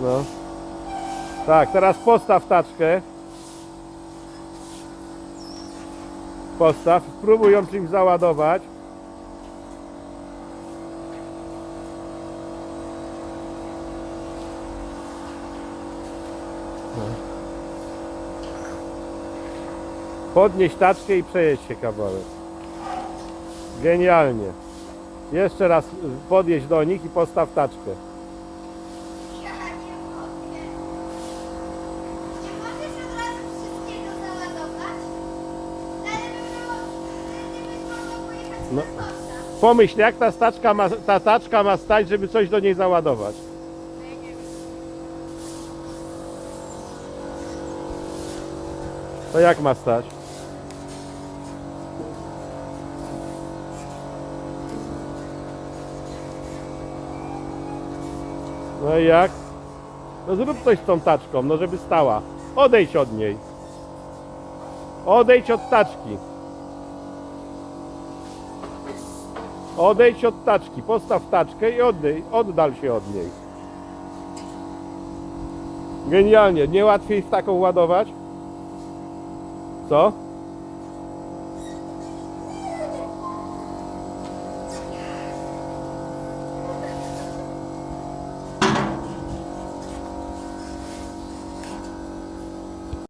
No. Tak, teraz postaw taczkę. Postaw, spróbuj ją czymś załadować. Podnieś taczkę i przejedź się kawałek. Genialnie. Jeszcze raz podjedź do nich i postaw taczkę. No. Pomyśl, jak ta, staczka ma, ta taczka ma stać, żeby coś do niej załadować. To jak ma stać? No i jak? No zrób coś z tą taczką, no żeby stała. Odejdź od niej. Odejdź od taczki. Odejdź od taczki, postaw taczkę i oddej, oddal się od niej. Genialnie, nie łatwiej taką ładować? Co?